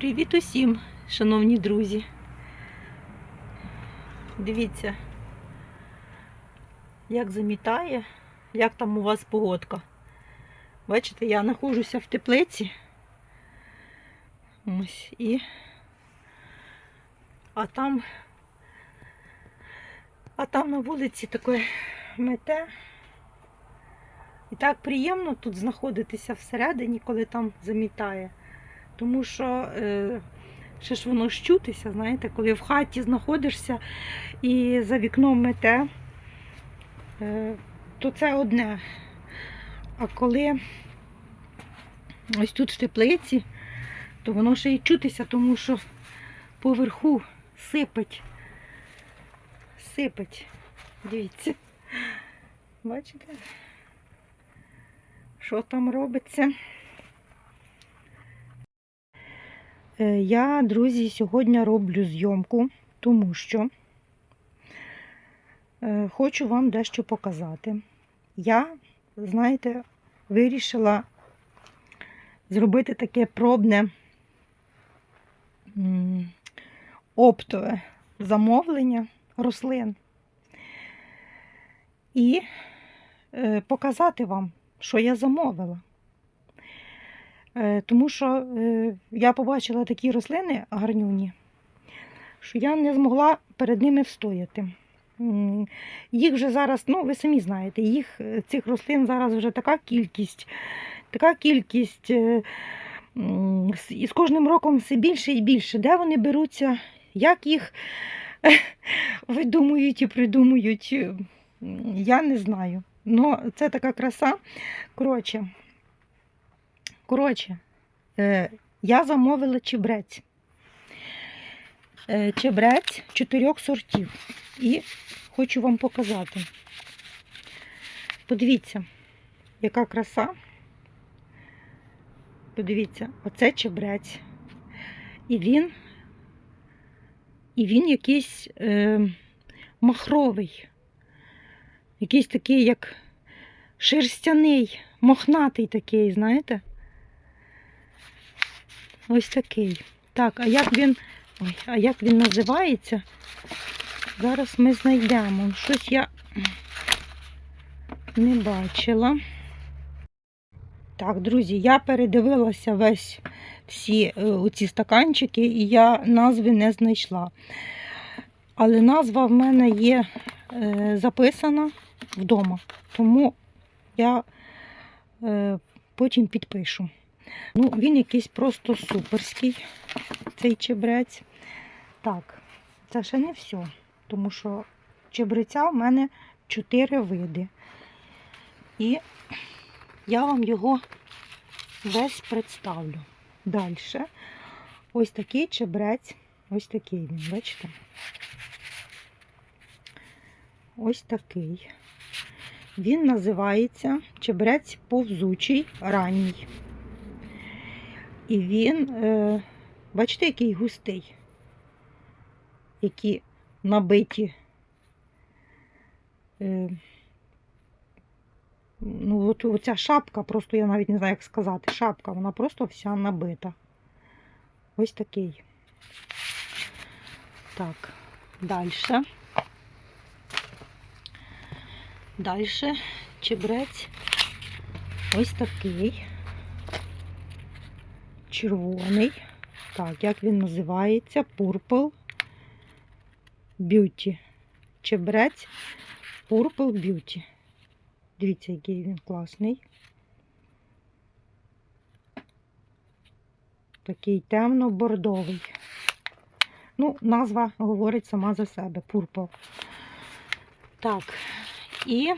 Привіт усім, шановні друзі. Дивіться, як замітає, як там у вас погодка. Бачите, я знаходжуся в теплиці. Ось і. А там. А там на вулиці таке мете. І так приємно тут знаходитися всередині, коли там замітає. Тому що е, ще ж воно ж чутися, знаєте, коли в хаті знаходишся і за вікном мете, е, то це одне. А коли ось тут в теплиці, то воно ще й чутися, тому що поверху сипить. Сипить. Дивіться. Бачите? Що там робиться? Е, Я, друзі, сьогодні роблю зйомку, тому що е, хочу вам дещо показати. Я, знаєте, вирішила зробити таке пробне оптове замовлення рослин і е, показати вам, що я замовила. Е, Тому що е, я побачила такі рослини гарнюні, що я не змогла перед ними встояти. Їх вже зараз, ну ви самі знаєте, їх е, цих рослин зараз вже така кількість, така кількість, і з кожним роком все більше і більше. Де вони беруться, як їх видумують і придумують, я не знаю. Ну, це така краса. Коротше, Коротше, е, я замовила чебрець. Е, чебрець чотирьох сортів. І хочу вам показати. Подивіться, яка краса. Подивіться, оце чебрець. І він, і він якийсь е, махровий. Якийсь такий, як шерстяний, мохнатий такий, знаєте? Ось такий. Так, а як він. Ой, а як він називається? Зараз ми знайдемо. Щось я не бачила. Так, друзі, я передивилася весь всі е, оці стаканчики, і я назви не знайшла. Але назва в мене є е, записана вдома, тому я е, потім підпишу. Ну, він якийсь просто суперський, цей чебрець. Так, це ще не все, тому що чебреця в мене чотири види. І я вам його весь представлю. Далі. Ось такий чебрець, ось такий він, бачите? Ось такий. Він називається чебрець повзучий ранній. І він, е, бачите, який густий, які набиті. Е, ну, от оця шапка, просто я навіть не знаю, як сказати. Шапка, вона просто вся набита. Ось такий. Так, далі. Далі чебрець ось такий червоний. Так, як він називається? Purple Beauty. Чебрець Purple Beauty. Дивіться, який він класний. Такий темно-бордовий. Ну, назва говорить сама за себе. Purple. Так, і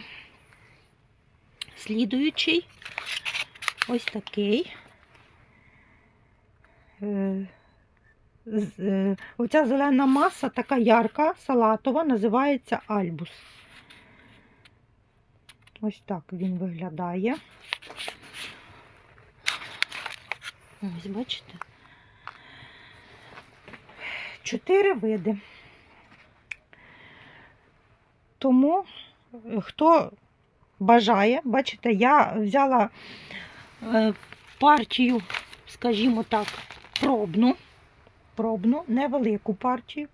слідуючий ось такий. Е, е, Оця зелена маса, така ярка, салатова, називається альбус. Ось так він виглядає. Ось, бачите? Чотири види. Тому, е, хто бажає, бачите, я взяла партію, скажімо так, пробну. пробну, невелику партію.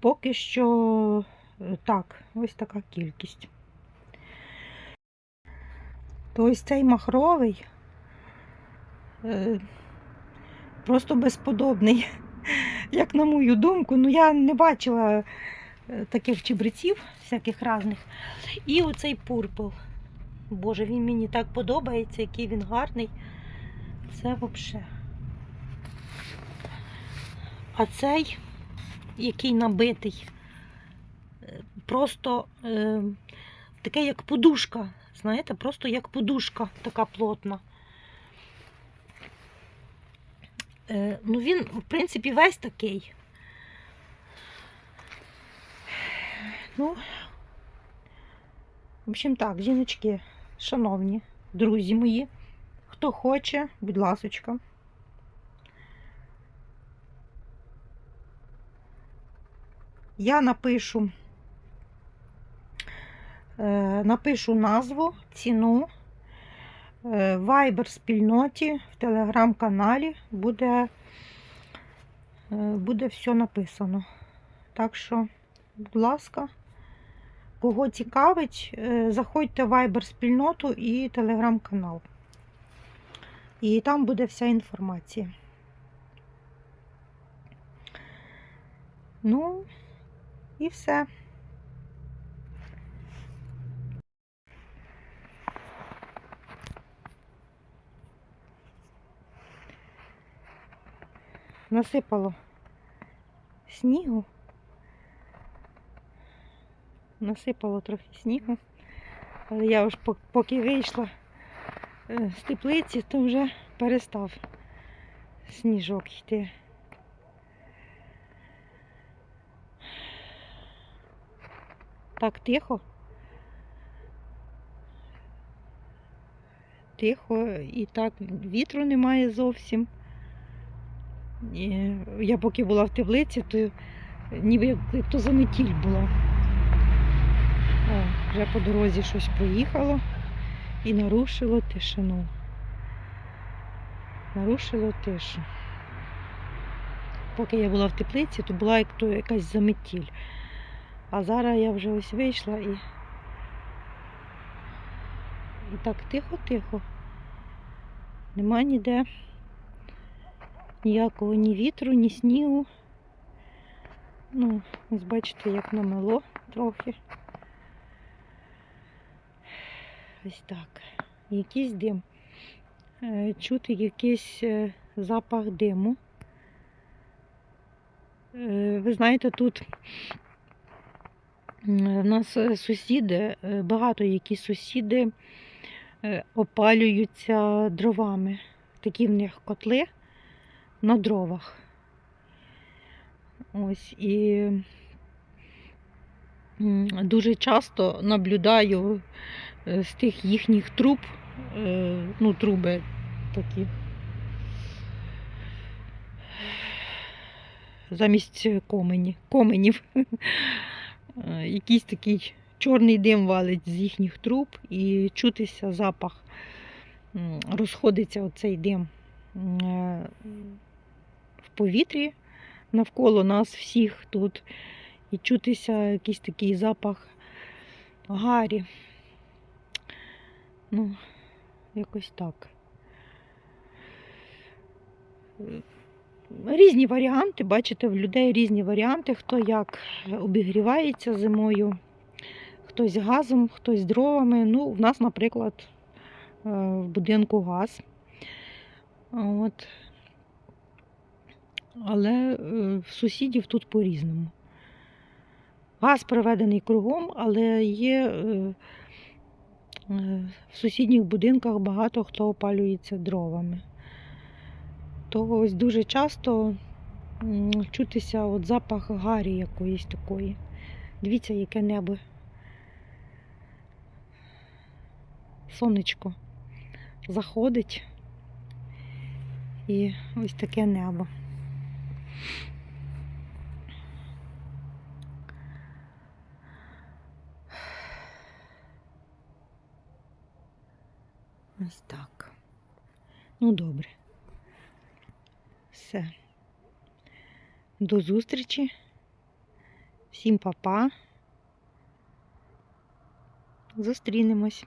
Поки що е, так, ось така кількість. То ось цей махровий е, просто безподобний, як на мою думку. Ну, я не бачила е, таких чебреців, всяких різних. І оцей пурпл. Боже, він мені так подобається, який він гарний. Це взагалі. А цей, який набитий, е, просто е, таке як подушка. Знаєте, просто як подушка така плотна. Е, ну він, в принципі, весь такий. Ну, в общем так, жіночки, шановні, друзі мої, хто хоче, будь ласочка. Я напишу, е, напишу назву, ціну, е, вайбер спільноті в телеграм-каналі буде, е, буде все написано. Так що, будь ласка, кого цікавить, заходьте в вайбер спільноту і телеграм-канал. І там буде вся інформація. Ну, і все. Насипало снігу. Насипало трохи снігу. Але я вже поки вийшла е, з теплиці, то вже перестав сніжок йти. Так тихо. Тихо, і так вітру немає зовсім. І я поки була в теплиці, то ніби як то заметіль була. О, вже по дорозі щось проїхало і нарушило тишину. Нарушило тишу. Поки я була в теплиці, то була як то якась заметіль. А зараз я вже ось вийшла і. І так тихо-тихо. Нема ніде ніякого ні вітру, ні снігу. Ну, ось бачите, як намело трохи. Ось так. Якийсь дим. Е, Чути якийсь е, запах диму. Е, Ви знаєте, тут в нас е, сусіди, е, багато які сусіди е, опалюються дровами. Такі в них котли на дровах. Ось і дуже часто наблюдаю з тих їхніх труб, ну, труби такі. Замість комені, коменів. Е, Якийсь такий чорний дим валить з їхніх труб і чутися запах, розходиться оцей дим е, в повітрі навколо нас всіх тут. І чутися якийсь такий запах гарі. Ну, якось так. Різні варіанти, бачите, в людей різні варіанти, хто як обігрівається зимою, хтось газом, хтось дровами. Ну, в нас, наприклад, е, в будинку газ. От. Але е, в сусідів тут по-різному. Газ проведений кругом, але є е, в сусідніх будинках багато хто опалюється дровами. То ось дуже часто чутися от запах гарі якоїсь такої. Дивіться, яке небо. Сонечко заходить. І ось таке небо. Ось так. Ну, добре. Все. До зустрічі. Всім па-па. Зустрінемось.